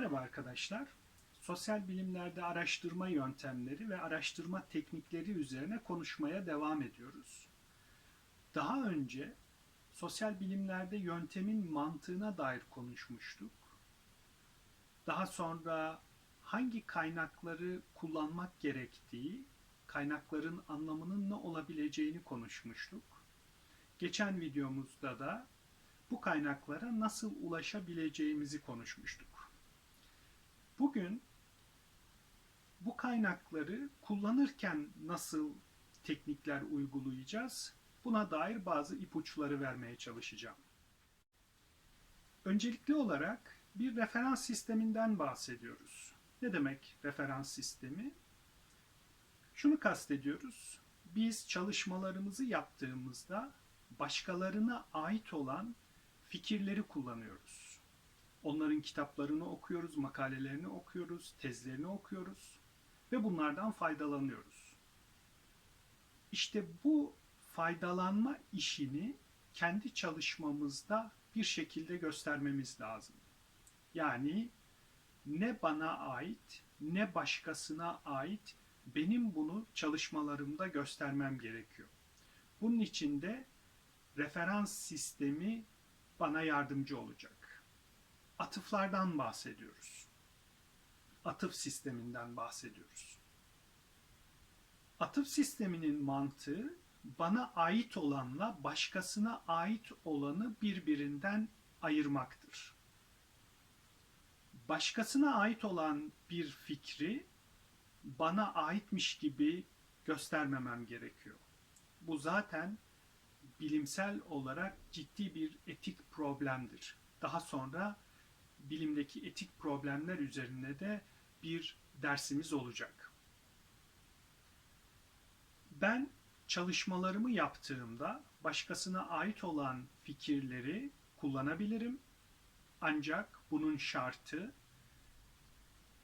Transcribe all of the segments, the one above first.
Merhaba arkadaşlar. Sosyal bilimlerde araştırma yöntemleri ve araştırma teknikleri üzerine konuşmaya devam ediyoruz. Daha önce sosyal bilimlerde yöntemin mantığına dair konuşmuştuk. Daha sonra hangi kaynakları kullanmak gerektiği, kaynakların anlamının ne olabileceğini konuşmuştuk. Geçen videomuzda da bu kaynaklara nasıl ulaşabileceğimizi konuşmuştuk. Bugün bu kaynakları kullanırken nasıl teknikler uygulayacağız? Buna dair bazı ipuçları vermeye çalışacağım. Öncelikli olarak bir referans sisteminden bahsediyoruz. Ne demek referans sistemi? Şunu kastediyoruz. Biz çalışmalarımızı yaptığımızda başkalarına ait olan fikirleri kullanıyoruz. Onların kitaplarını okuyoruz, makalelerini okuyoruz, tezlerini okuyoruz ve bunlardan faydalanıyoruz. İşte bu faydalanma işini kendi çalışmamızda bir şekilde göstermemiz lazım. Yani ne bana ait ne başkasına ait benim bunu çalışmalarımda göstermem gerekiyor. Bunun için de referans sistemi bana yardımcı olacak. Atıflardan bahsediyoruz. Atıf sisteminden bahsediyoruz. Atıf sisteminin mantığı bana ait olanla başkasına ait olanı birbirinden ayırmaktır. Başkasına ait olan bir fikri bana aitmiş gibi göstermemem gerekiyor. Bu zaten bilimsel olarak ciddi bir etik problemdir. Daha sonra bilimdeki etik problemler üzerine de bir dersimiz olacak. Ben çalışmalarımı yaptığımda başkasına ait olan fikirleri kullanabilirim. Ancak bunun şartı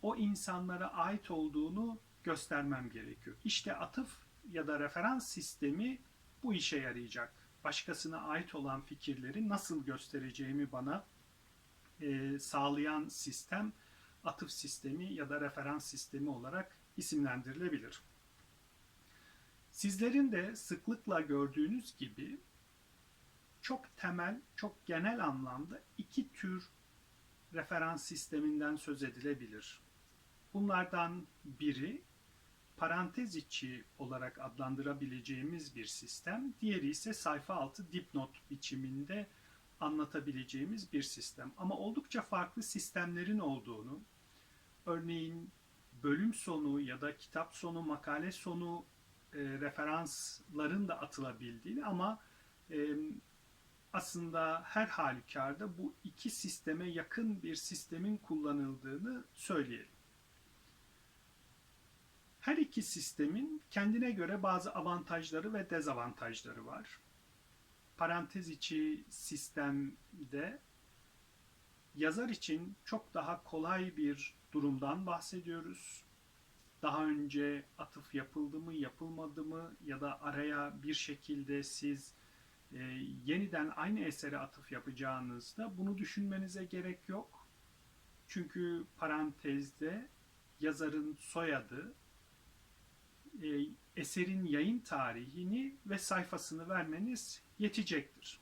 o insanlara ait olduğunu göstermem gerekiyor. İşte atıf ya da referans sistemi bu işe yarayacak. Başkasına ait olan fikirleri nasıl göstereceğimi bana e, sağlayan sistem atıf sistemi ya da referans sistemi olarak isimlendirilebilir. Sizlerin de sıklıkla gördüğünüz gibi çok temel, çok genel anlamda iki tür referans sisteminden söz edilebilir. Bunlardan biri parantez içi olarak adlandırabileceğimiz bir sistem, diğeri ise sayfa altı dipnot biçiminde anlatabileceğimiz bir sistem. Ama oldukça farklı sistemlerin olduğunu, örneğin bölüm sonu ya da kitap sonu, makale sonu e, referansların da atılabildiğini ama e, aslında her halükarda bu iki sisteme yakın bir sistemin kullanıldığını söyleyelim. Her iki sistemin kendine göre bazı avantajları ve dezavantajları var. Parantez içi sistemde yazar için çok daha kolay bir durumdan bahsediyoruz. Daha önce atıf yapıldı mı, yapılmadı mı ya da araya bir şekilde siz e, yeniden aynı esere atıf yapacağınızda bunu düşünmenize gerek yok. Çünkü parantezde yazarın soyadı, e, eserin yayın tarihini ve sayfasını vermeniz yetecektir.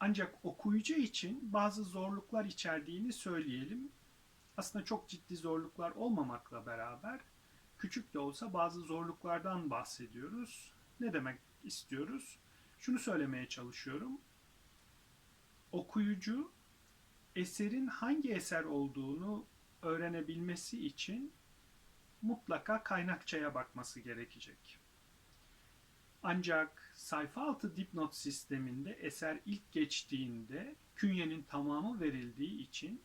Ancak okuyucu için bazı zorluklar içerdiğini söyleyelim. Aslında çok ciddi zorluklar olmamakla beraber küçük de olsa bazı zorluklardan bahsediyoruz. Ne demek istiyoruz? Şunu söylemeye çalışıyorum. Okuyucu eserin hangi eser olduğunu öğrenebilmesi için mutlaka kaynakçaya bakması gerekecek. Ancak sayfa altı dipnot sisteminde eser ilk geçtiğinde künyenin tamamı verildiği için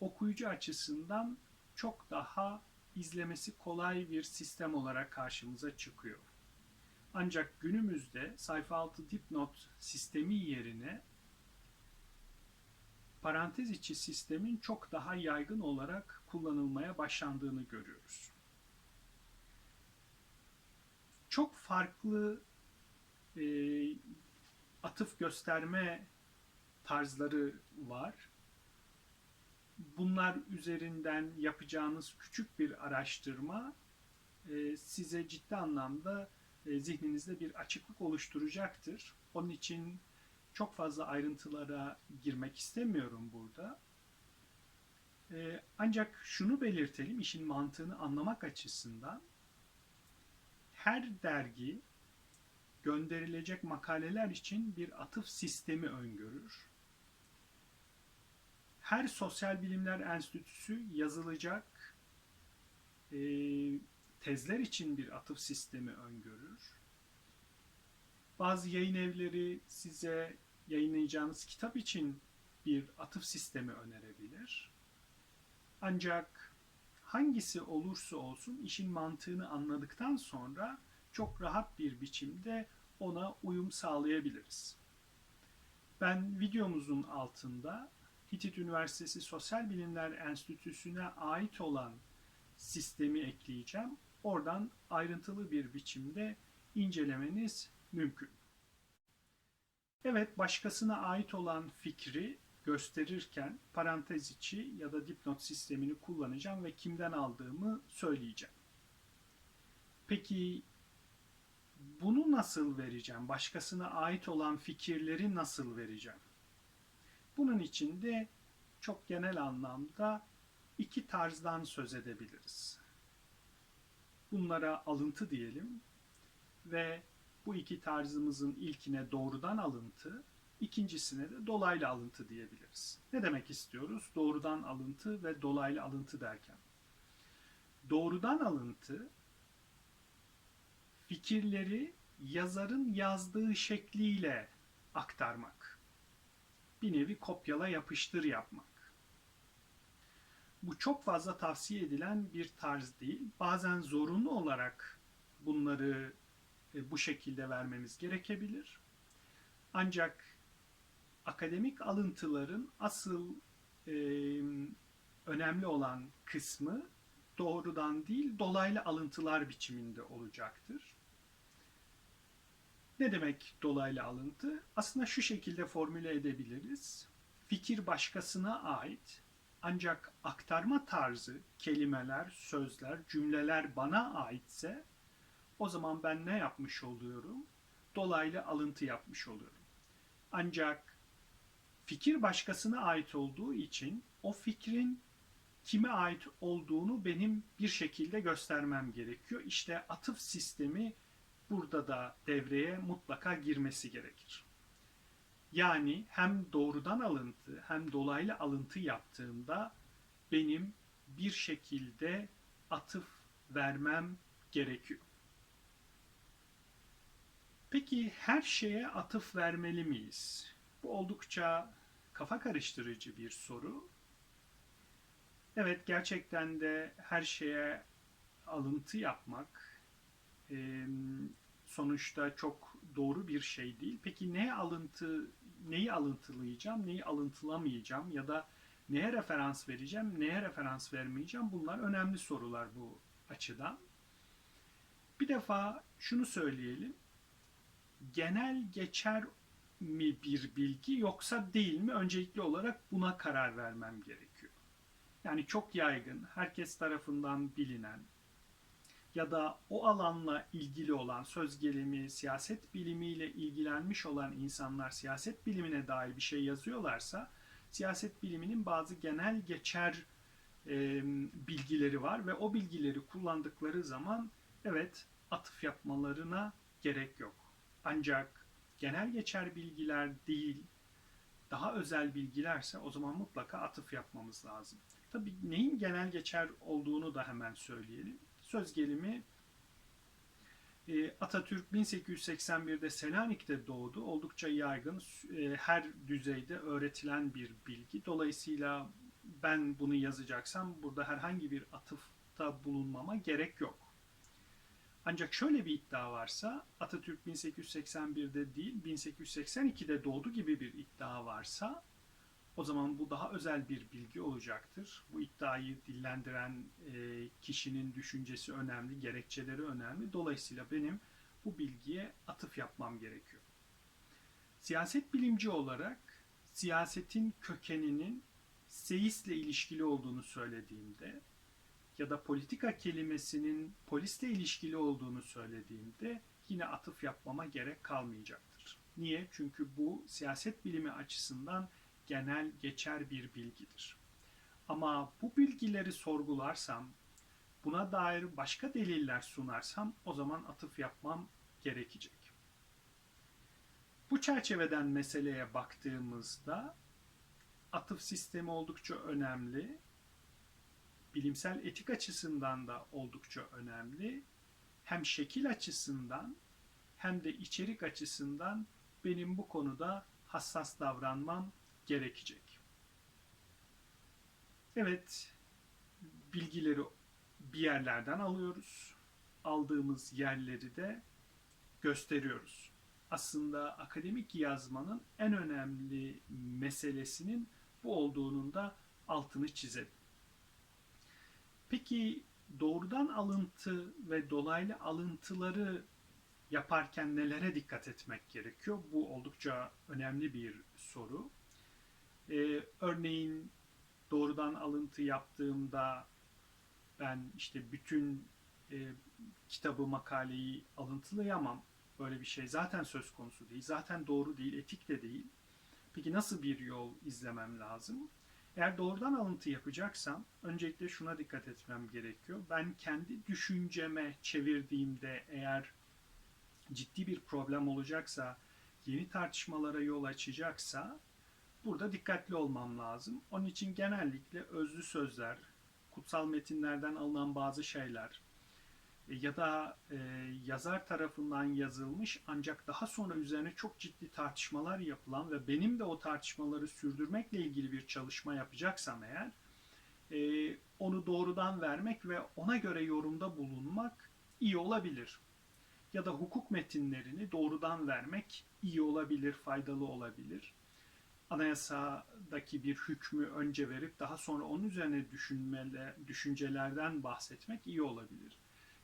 okuyucu açısından çok daha izlemesi kolay bir sistem olarak karşımıza çıkıyor. Ancak günümüzde sayfa altı dipnot sistemi yerine parantez içi sistemin çok daha yaygın olarak kullanılmaya başlandığını görüyoruz. Çok farklı e, atıf gösterme tarzları var. bunlar üzerinden yapacağınız küçük bir araştırma e, size ciddi anlamda e, zihninizde bir açıklık oluşturacaktır. Onun için çok fazla ayrıntılara girmek istemiyorum burada. E, ancak şunu belirtelim işin mantığını anlamak açısından. Her dergi gönderilecek makaleler için bir atıf sistemi öngörür. Her sosyal bilimler enstitüsü yazılacak e, tezler için bir atıf sistemi öngörür. Bazı yayın evleri size yayınlayacağınız kitap için bir atıf sistemi önerebilir. Ancak hangisi olursa olsun işin mantığını anladıktan sonra çok rahat bir biçimde ona uyum sağlayabiliriz. Ben videomuzun altında Hitit Üniversitesi Sosyal Bilimler Enstitüsü'ne ait olan sistemi ekleyeceğim. Oradan ayrıntılı bir biçimde incelemeniz mümkün. Evet, başkasına ait olan fikri gösterirken parantez içi ya da dipnot sistemini kullanacağım ve kimden aldığımı söyleyeceğim. Peki bunu nasıl vereceğim? Başkasına ait olan fikirleri nasıl vereceğim? Bunun için de çok genel anlamda iki tarzdan söz edebiliriz. Bunlara alıntı diyelim ve bu iki tarzımızın ilkine doğrudan alıntı, ikincisine de dolaylı alıntı diyebiliriz. Ne demek istiyoruz? Doğrudan alıntı ve dolaylı alıntı derken. Doğrudan alıntı fikirleri yazarın yazdığı şekliyle aktarmak. Bir nevi kopyala yapıştır yapmak. Bu çok fazla tavsiye edilen bir tarz değil. Bazen zorunlu olarak bunları e, bu şekilde vermemiz gerekebilir. Ancak akademik alıntıların asıl e, önemli olan kısmı doğrudan değil dolaylı alıntılar biçiminde olacaktır. Ne demek dolaylı alıntı? Aslında şu şekilde formüle edebiliriz. Fikir başkasına ait ancak aktarma tarzı, kelimeler, sözler, cümleler bana aitse o zaman ben ne yapmış oluyorum? Dolaylı alıntı yapmış oluyorum. Ancak fikir başkasına ait olduğu için o fikrin kime ait olduğunu benim bir şekilde göstermem gerekiyor. İşte atıf sistemi burada da devreye mutlaka girmesi gerekir. Yani hem doğrudan alıntı hem dolaylı alıntı yaptığımda benim bir şekilde atıf vermem gerekiyor. Peki her şeye atıf vermeli miyiz? Bu oldukça kafa karıştırıcı bir soru. Evet gerçekten de her şeye alıntı yapmak sonuçta çok doğru bir şey değil. Peki neye alıntı neyi alıntılayacağım, neyi alıntılamayacağım ya da neye referans vereceğim, neye referans vermeyeceğim? Bunlar önemli sorular bu açıdan. Bir defa şunu söyleyelim. Genel geçer mi bir bilgi yoksa değil mi? Öncelikli olarak buna karar vermem gerekiyor. Yani çok yaygın, herkes tarafından bilinen, ya da o alanla ilgili olan söz gelimi, siyaset bilimiyle ilgilenmiş olan insanlar siyaset bilimine dair bir şey yazıyorlarsa siyaset biliminin bazı genel geçer e, bilgileri var ve o bilgileri kullandıkları zaman evet atıf yapmalarına gerek yok. Ancak genel geçer bilgiler değil, daha özel bilgilerse o zaman mutlaka atıf yapmamız lazım. Tabii neyin genel geçer olduğunu da hemen söyleyelim. Söz gelimi e, Atatürk 1881'de Selanik'te doğdu. Oldukça yaygın, e, her düzeyde öğretilen bir bilgi. Dolayısıyla ben bunu yazacaksam burada herhangi bir atıfta bulunmama gerek yok. Ancak şöyle bir iddia varsa Atatürk 1881'de değil 1882'de doğdu gibi bir iddia varsa o zaman bu daha özel bir bilgi olacaktır. Bu iddiayı dillendiren e, kişinin düşüncesi önemli, gerekçeleri önemli. Dolayısıyla benim bu bilgiye atıf yapmam gerekiyor. Siyaset bilimci olarak siyasetin kökeninin seyisle ilişkili olduğunu söylediğimde ya da politika kelimesinin polisle ilişkili olduğunu söylediğimde yine atıf yapmama gerek kalmayacaktır. Niye? Çünkü bu siyaset bilimi açısından genel geçer bir bilgidir. Ama bu bilgileri sorgularsam, buna dair başka deliller sunarsam o zaman atıf yapmam gerekecek. Bu çerçeveden meseleye baktığımızda atıf sistemi oldukça önemli. Bilimsel etik açısından da oldukça önemli. Hem şekil açısından hem de içerik açısından benim bu konuda hassas davranmam gerekecek. Evet, bilgileri bir yerlerden alıyoruz. Aldığımız yerleri de gösteriyoruz. Aslında akademik yazmanın en önemli meselesinin bu olduğunun da altını çizelim. Peki doğrudan alıntı ve dolaylı alıntıları yaparken nelere dikkat etmek gerekiyor? Bu oldukça önemli bir soru. Ee, örneğin doğrudan alıntı yaptığımda ben işte bütün e, kitabı, makaleyi alıntılayamam. Böyle bir şey zaten söz konusu değil. Zaten doğru değil, etik de değil. Peki nasıl bir yol izlemem lazım? Eğer doğrudan alıntı yapacaksam öncelikle şuna dikkat etmem gerekiyor. Ben kendi düşünceme çevirdiğimde eğer ciddi bir problem olacaksa, yeni tartışmalara yol açacaksa burada dikkatli olmam lazım. Onun için genellikle özlü sözler, kutsal metinlerden alınan bazı şeyler ya da e, yazar tarafından yazılmış ancak daha sonra üzerine çok ciddi tartışmalar yapılan ve benim de o tartışmaları sürdürmekle ilgili bir çalışma yapacaksam eğer e, onu doğrudan vermek ve ona göre yorumda bulunmak iyi olabilir. Ya da hukuk metinlerini doğrudan vermek iyi olabilir, faydalı olabilir anayasadaki bir hükmü önce verip daha sonra onun üzerine düşünmele, düşüncelerden bahsetmek iyi olabilir.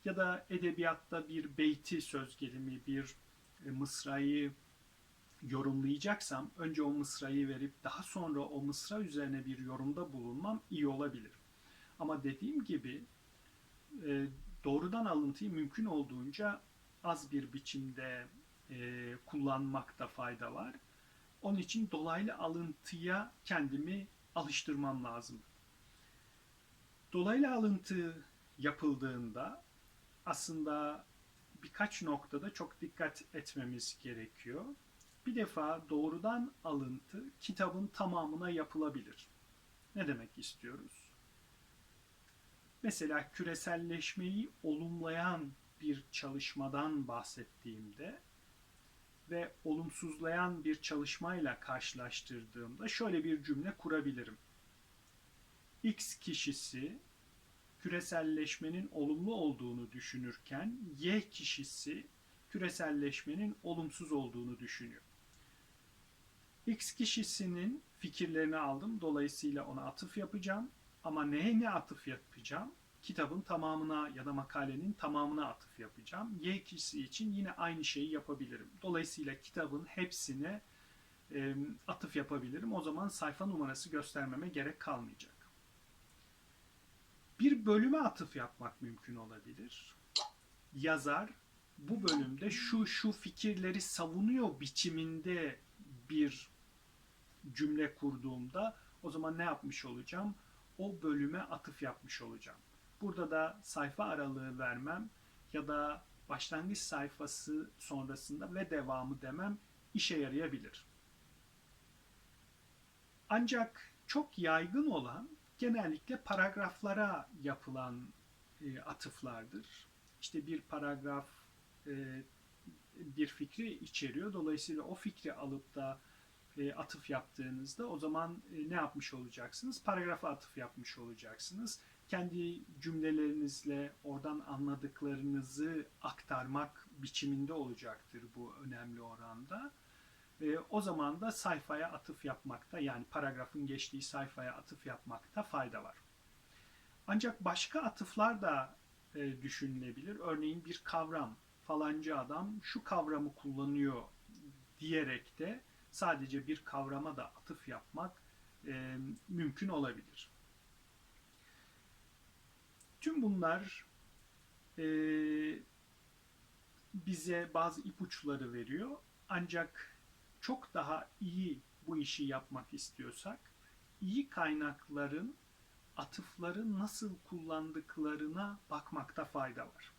Ya da edebiyatta bir beyti söz gelimi, bir e, mısrayı yorumlayacaksam önce o mısrayı verip daha sonra o mısra üzerine bir yorumda bulunmam iyi olabilir. Ama dediğim gibi e, doğrudan alıntıyı mümkün olduğunca az bir biçimde e, kullanmakta fayda var. Onun için dolaylı alıntıya kendimi alıştırmam lazım. Dolaylı alıntı yapıldığında aslında birkaç noktada çok dikkat etmemiz gerekiyor. Bir defa doğrudan alıntı kitabın tamamına yapılabilir. Ne demek istiyoruz? Mesela küreselleşmeyi olumlayan bir çalışmadan bahsettiğimde ve olumsuzlayan bir çalışmayla karşılaştırdığımda şöyle bir cümle kurabilirim. X kişisi küreselleşmenin olumlu olduğunu düşünürken Y kişisi küreselleşmenin olumsuz olduğunu düşünüyor. X kişisinin fikirlerini aldım. Dolayısıyla ona atıf yapacağım. Ama neye ne atıf yapacağım? kitabın tamamına ya da makalenin tamamına atıf yapacağım. Y kişisi için yine aynı şeyi yapabilirim. Dolayısıyla kitabın hepsine e, atıf yapabilirim. O zaman sayfa numarası göstermeme gerek kalmayacak. Bir bölüme atıf yapmak mümkün olabilir. Yazar bu bölümde şu şu fikirleri savunuyor biçiminde bir cümle kurduğumda o zaman ne yapmış olacağım? O bölüme atıf yapmış olacağım. Burada da sayfa aralığı vermem ya da başlangıç sayfası sonrasında ve devamı demem işe yarayabilir. Ancak çok yaygın olan genellikle paragraflara yapılan e, atıflardır. İşte bir paragraf e, bir fikri içeriyor. Dolayısıyla o fikri alıp da e, atıf yaptığınızda o zaman e, ne yapmış olacaksınız? Paragrafa atıf yapmış olacaksınız kendi cümlelerinizle oradan anladıklarınızı aktarmak biçiminde olacaktır bu önemli oranda. E, o zaman da sayfaya atıf yapmakta yani paragrafın geçtiği sayfaya atıf yapmakta fayda var. Ancak başka atıflar da e, düşünülebilir. Örneğin bir kavram falancı adam şu kavramı kullanıyor diyerek de sadece bir kavrama da atıf yapmak e, mümkün olabilir. Tüm bunlar e, bize bazı ipuçları veriyor. Ancak çok daha iyi bu işi yapmak istiyorsak iyi kaynakların atıfları nasıl kullandıklarına bakmakta fayda var.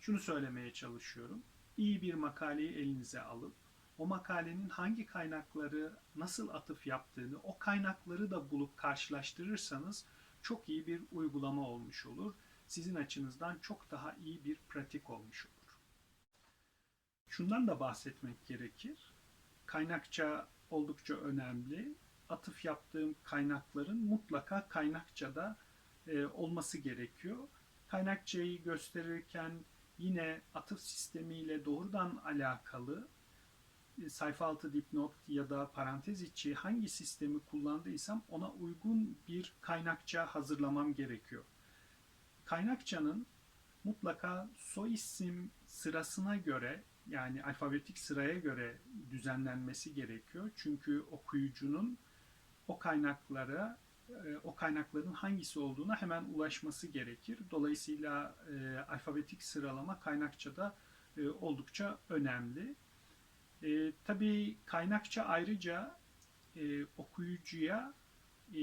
Şunu söylemeye çalışıyorum. İyi bir makaleyi elinize alıp o makalenin hangi kaynakları nasıl atıf yaptığını, o kaynakları da bulup karşılaştırırsanız çok iyi bir uygulama olmuş olur. Sizin açınızdan çok daha iyi bir pratik olmuş olur. Şundan da bahsetmek gerekir. Kaynakça oldukça önemli. Atıf yaptığım kaynakların mutlaka kaynakçada e, olması gerekiyor. Kaynakçayı gösterirken yine atıf sistemiyle doğrudan alakalı e, sayfa altı dipnot ya da parantez içi hangi sistemi kullandıysam ona uygun bir kaynakça hazırlamam gerekiyor. Kaynakçanın mutlaka soy isim sırasına göre yani alfabetik sıraya göre düzenlenmesi gerekiyor. Çünkü okuyucunun o kaynaklara e, o kaynakların hangisi olduğuna hemen ulaşması gerekir. Dolayısıyla e, alfabetik sıralama kaynakçada e, oldukça önemli. E, tabii kaynakça ayrıca e, okuyucuya e,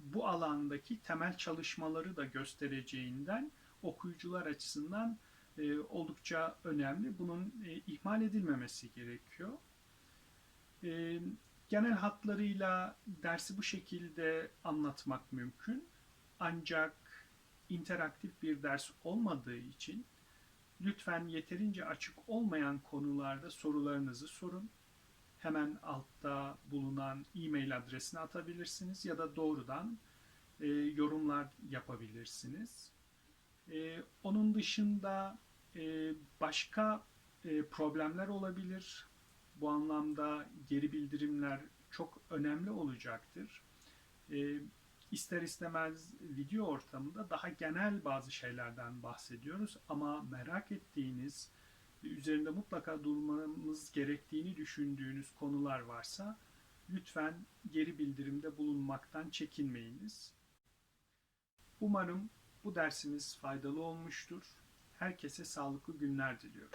bu alandaki temel çalışmaları da göstereceğinden okuyucular açısından e, oldukça önemli. Bunun e, ihmal edilmemesi gerekiyor. E, genel hatlarıyla dersi bu şekilde anlatmak mümkün. Ancak interaktif bir ders olmadığı için lütfen yeterince açık olmayan konularda sorularınızı sorun. Hemen altta bulunan e-mail adresine atabilirsiniz ya da doğrudan e, yorumlar yapabilirsiniz. E, onun dışında e, başka e, problemler olabilir. Bu anlamda geri bildirimler çok önemli olacaktır. E, ister istemez video ortamında daha genel bazı şeylerden bahsediyoruz ama merak ettiğiniz, üzerinde mutlaka durmamız gerektiğini düşündüğünüz konular varsa lütfen geri bildirimde bulunmaktan çekinmeyiniz. Umarım bu dersimiz faydalı olmuştur. Herkese sağlıklı günler diliyorum.